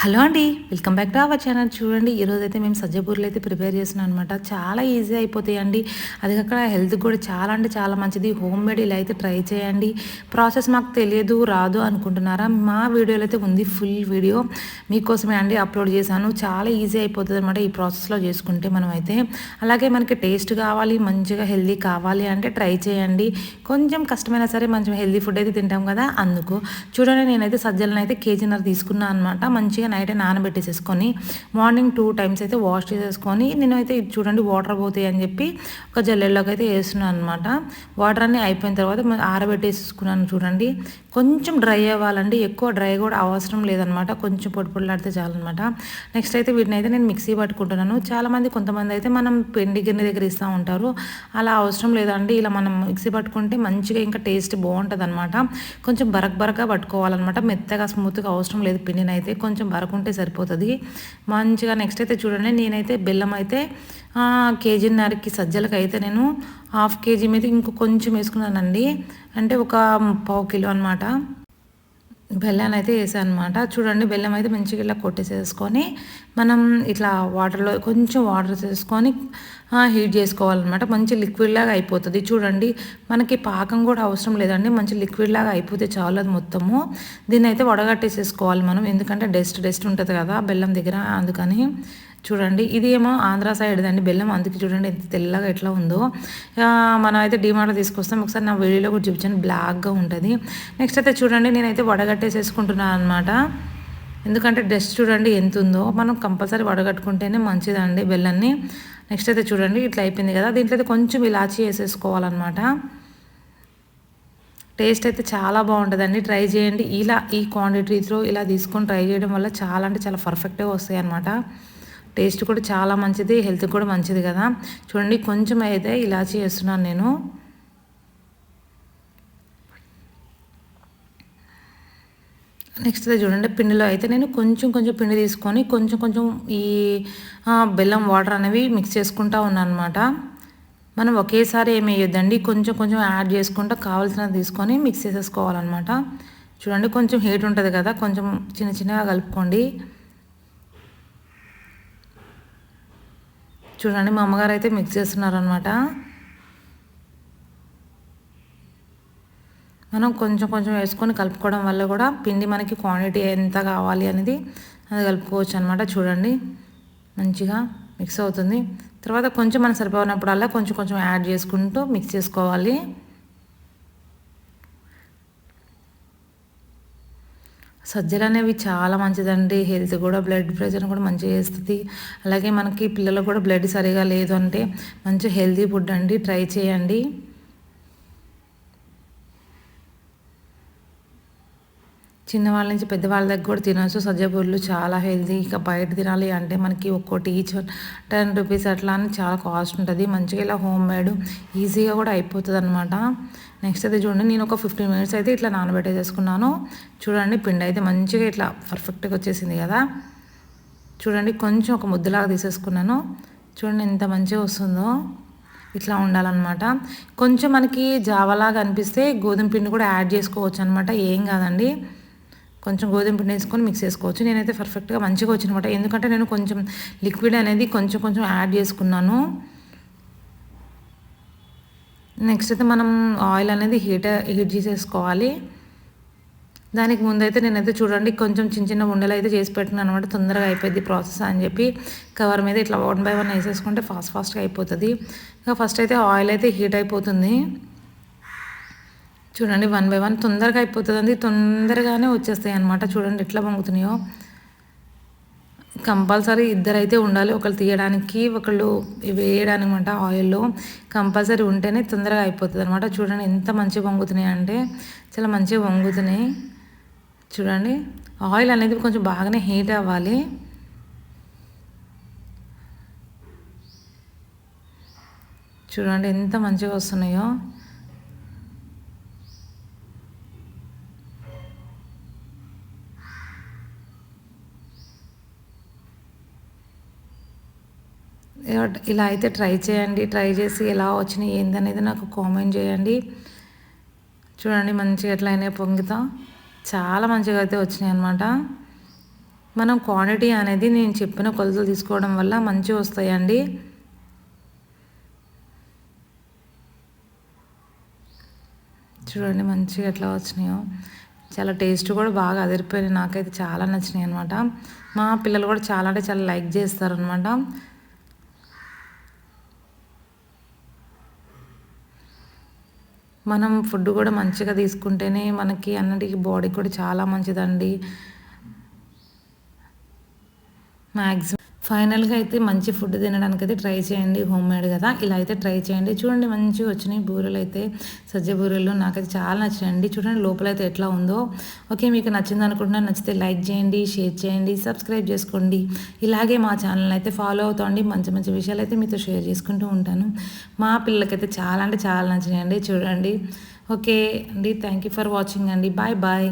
Hello అండి welcome back to our channel. చూడండి ఈరోజు అయితే మేము సజ్జపూర్లు అయితే ప్రిపేర్ చేస్తున్నాం అనమాట చాలా ఈజీ అయిపోతాయండి. అది కాక హెల్త్ కూడా చాలా అంటే చాలా మంచిది. హోమ్ మేడ్ ఇలా అయితే ట్రై చేయండి. ప్రాసెస్ మాకు తెలియదు రాదు అనుకుంటున్నారా? మా వీడియోలో అయితే ఉంది ఫుల్ వీడియో. మీకోసమే అండి అప్లోడ్ చేశాను. చాలా ఈజీ అయిపోతుంది అనమాట ఈ ప్రాసెస్లో చేసుకుంటే మనం అయితే అలాగే మనకి టేస్ట్ కావాలి మంచిగా హెల్దీ కావాలి అంటే ట్రై చేయండి. కొంచెం కష్టమైనా సరే మంచి హెల్దీ ఫుడ్ అయితే తింటాం కదా అందుకు. చూడండి నేనైతే సజ్జలను అయితే కేజీన్నర తీసుకున్నాను అనమాట మంచి మంచిగా నైట్ నానబెట్టేసేసుకొని మార్నింగ్ టూ టైమ్స్ అయితే వాష్ చేసేసుకొని నేనైతే ఇది చూడండి వాటర్ పోతాయి అని చెప్పి ఒక జల్లెల్లోకి అయితే వేస్తున్నాను అనమాట వాటర్ అన్నీ అయిపోయిన తర్వాత ఆరబెట్టేసుకున్నాను చూడండి. కొంచెం డ్రై అవ్వాలండి. ఎక్కువ డ్రై కూడా అవసరం లేదనమాట. కొంచెం పొడి పొడిలాడితే చాలన్నమాట నెక్స్ట్ అయితే వీటిని అయితే నేను మిక్సీ పట్టుకుంటున్నాను. చాలామంది కొంతమంది అయితే మనం పిండి గిన్నె దగ్గర ఇస్తూ ఉంటారు. అలా అవసరం లేదండి. ఇలా మనం మిక్సీ పట్టుకుంటే మంచిగా ఇంకా టేస్ట్ బాగుంటుంది అనమాట కొంచెం బరక్ బరక పట్టుకోవాలన్నమాట మెత్తగా స్మూత్గా అవసరం లేదు పిండిని అయితే కొంచెం బరకుంటే సరిపోతుంది. మంచిగా నెక్స్ట్ అయితే చూడండి. నేనైతే బెల్లం అయితే కేజీన్నరకి సజ్జలకి అయితే నేను హాఫ్ కేజీ మీద ఇంకో కొంచెం వేసుకున్నానండి. అంటే ఒక పావు కిలో అనమాట బెల్లాన్ని అయితే వేసాను అనమాట చూడండి బెల్లం అయితే మంచిగా ఇలా కొట్టేసేసుకొని మనం ఇట్లా వాటర్లో కొంచెం వాటర్ చేసుకొని హీట్ చేసుకోవాలన్నమాట. మంచి లిక్విడ్ లాగా అయిపోతుంది. చూడండి మనకి పాకం కూడా అవసరం లేదండి. మంచి లిక్విడ్ లాగా అయిపోతే చాలు అది మొత్తము. దీన్ని అయితే వడగట్టేసేసుకోవాలి మనం. ఎందుకంటే డస్ట్ డస్ట్ ఉంటుంది కదా బెల్లం దగ్గర. అందుకని చూడండి ఇది ఏమో ఆంధ్ర సైడ్ అండి బెల్లం. అందుకే చూడండి ఎంత తెల్లగా ఎట్లా ఉందో. మనం అయితే డిమార్ట్లో తీసుకొస్తాం. ఒకసారి నా వీడియోలో కూడా చూపించాను బ్లాక్గా ఉంటుంది. నెక్స్ట్ అయితే చూడండి నేనైతే వడగట్టేసేసుకుంటున్నాను అనమాట ఎందుకంటే డస్ట్ చూడండి ఎంత ఉందో మనం కంపల్సరీ వడగట్టుకుంటేనే మంచిదండి బెల్లాన్ని. నెక్స్ట్ అయితే చూడండి ఇట్లా అయిపోయింది కదా. దీంట్లో అయితే కొంచెం ఇలాచి వేసేసుకోవాలన్నమాట. టేస్ట్ అయితే చాలా బాగుంటుందండి. ట్రై చేయండి. ఇలా ఈ క్వాంటిటీతో ఇలా తీసుకొని ట్రై చేయడం వల్ల చాలా అంటే చాలా పర్ఫెక్ట్గా వస్తాయి అన్నమాట టేస్ట్ కూడా చాలా మంచిది హెల్త్ కూడా మంచిది కదా. చూడండి కొంచెం అయితే ఇలాచి వేస్తున్నాను నేను. నెక్స్ట్ అయితే చూడండి పిండిలో అయితే నేను కొంచెం కొంచెం పిండి తీసుకొని కొంచెం కొంచెం ఈ బెల్లం వాటర్ అనేవి మిక్స్ చేసుకుంటా ఉన్నాను అనమాట మనం ఒకేసారి ఏమి వేయొద్దండి కొంచెం కొంచెం యాడ్ చేసుకుంటా కావాల్సినది తీసుకొని మిక్స్ చేసేసుకోవాలన్నమాట. చూడండి కొంచెం హీట్ ఉంటుంది కదా కొంచెం చిన్న చిన్నగా కలుపుకోండి. చూడండి మా అమ్మగారు అయితే మిక్స్ చేస్తున్నారనమాట మనం కొంచెం కొంచెం వేసుకొని కలుపుకోవడం వల్ల కూడా పిండి మనకి క్వాంటిటీ ఎంత కావాలి అనేది అది కలుపుకోవచ్చు అనమాట చూడండి. మంచిగా మిక్స్ అవుతుంది. తర్వాత కొంచెం మనం సరిపోయినప్పుడల్లా కొంచెం కొంచెం యాడ్ చేసుకుంటూ మిక్స్ చేసుకోవాలి. సజ్జలు అనేవి చాలా మంచిదండి. హెల్త్ కూడా బ్లడ్ ప్రెషర్ కూడా మంచిగా చేస్తుంది. అలాగే మనకి పిల్లలకు కూడా బ్లడ్ సరిగా లేదు అంటే మంచి హెల్తీ ఫుడ్ అండి. ట్రై చేయండి. చిన్నవాళ్ళ నుంచి పెద్దవాళ్ళ దగ్గర కూడా తినవచ్చు సజ్జబుర్లు చాలా హెల్తీ. ఇక బయట తినాలి అంటే మనకి ఒక్కోటి ఈచ్ టెన్ రూపీస్ అట్లా అని చాలా కాస్ట్ ఉంటుంది. మంచిగా ఇలా హోమ్ మేడ్ ఈజీగా కూడా అయిపోతుంది అనమాట నెక్స్ట్ అయితే చూడండి నేను ఒక ఫిఫ్టీన్ మినిట్స్ అయితే ఇట్లా నానబెట్టేసుకున్నాను చూడండి పిండి అయితే మంచిగా ఇట్లా పర్ఫెక్ట్గా వచ్చేసింది కదా. చూడండి కొంచెం ఒక ముద్దలాగా తీసేసుకున్నాను. చూడండి ఎంత మంచిగా వస్తుందో. ఇట్లా ఉండాలన్నమాట. కొంచెం మనకి జావలాగా అనిపిస్తే గోధుమ పిండి కూడా యాడ్ చేసుకోవచ్చు అనమాట ఏం కాదండి. కొంచెం గోధుమ పిండి వేసుకొని మిక్స్ చేసుకోవచ్చు. నేనైతే పర్ఫెక్ట్గా మంచిగా వచ్చినమాట. ఎందుకంటే నేను కొంచెం లిక్విడ్ అనేది కొంచెం కొంచెం యాడ్ చేసుకున్నాను. నెక్స్ట్ అయితే మనం ఆయిల్ అనేది హీట్ హీట్ చేసేసుకోవాలి. దానికి ముందైతే నేనైతే చూడండి కొంచెం చిన్న చిన్న ఉండలు అయితే చేసి పెట్టినాను అనమాట తొందరగా అయిపోయింది ప్రాసెస్ అని చెప్పి. కవర్ మీద ఇట్లా వన్ బై వన్ వేసేసుకుంటే ఫాస్ట్ ఫాస్ట్గా అయిపోతుంది. ఇంకా ఫస్ట్ అయితే ఆయిల్ అయితే హీట్ అయిపోతుంది. చూడండి వన్ బై వన్ తొందరగా అయిపోతుంది తొందరగానే వచ్చేస్తాయి అనమాట చూడండి ఎట్లా పొంగుతున్నాయో. కంపల్సరీ ఇద్దరైతే ఉండాలి. ఒకళ్ళు తీయడానికి ఒకళ్ళు వేయడానికి అనమాట ఆయిల్లో. కంపల్సరీ ఉంటేనే తొందరగా అయిపోతుంది అనమాట చూడండి ఎంత మంచిగా పొంగుతున్నాయి అంటే చాలా మంచిగా పొంగుతున్నాయి. చూడండి ఆయిల్ అనేది కొంచెం బాగానే హీట్ అవ్వాలి. చూడండి ఎంత మంచిగా వస్తున్నాయో. ఇలా- అయితే ట్రై చేయండి ట్రై చేసి ఎలా వచ్చినాయి ఏందనేది నాకు కామెంట్ చేయండి. చూడండి మంచిగా ఎట్లయినా పొంగితా పొంగుతా. చాలా మంచిగా అయితే వచ్చినాయి అనమాట మనం క్వాంటిటీ అనేది నేను చెప్పిన కొలతలు తీసుకోవడం వల్ల మంచిగా వస్తాయండి. చూడండి మంచిగా ఎట్లా వచ్చినాయో. చాలా టేస్ట్ కూడా బాగా అదిరిపోయినాయి నాకైతే చాలా నచ్చినాయి అనమాట మా పిల్లలు కూడా చాలా అంటే చాలా లైక్ చేస్తారనమాట మనం ఫుడ్ కూడా మంచిగా తీసుకుంటేనే మనకి అన్నిటికీ బాడీ కూడా చాలా మంచిదండి. మ్యాక్సిమం ఫైనల్గా అయితే మంచి ఫుడ్ తినడానికి అయితే ట్రై చేయండి హోమ్ మేడ్ కదా. ఇలా అయితే ట్రై చేయండి. చూడండి మంచిగా వచ్చినాయి బూరెలు అయితే సజ్జ బూరెలు. నాకైతే చాలా నచ్చినాయండి. చూడండి లోపల అయితే ఎట్లా ఉందో. ఓకే మీకు నచ్చింది అనుకుంటున్నాను నచ్చితే లైక్ చేయండి షేర్ చేయండి సబ్స్క్రైబ్ చేసుకోండి. ఇలాగే మా ఛానల్ అయితే ఫాలో అవుతాండి. మంచి మంచి విషయాలు అయితే మీతో షేర్ చేసుకుంటూ ఉంటాను. మా పిల్లలకైతే చాలా అంటే చాలా నచ్చినాయండి. చూడండి. ఓకే అండి థ్యాంక్ యూ ఫర్ వాచింగ్ అండి. Bye bye.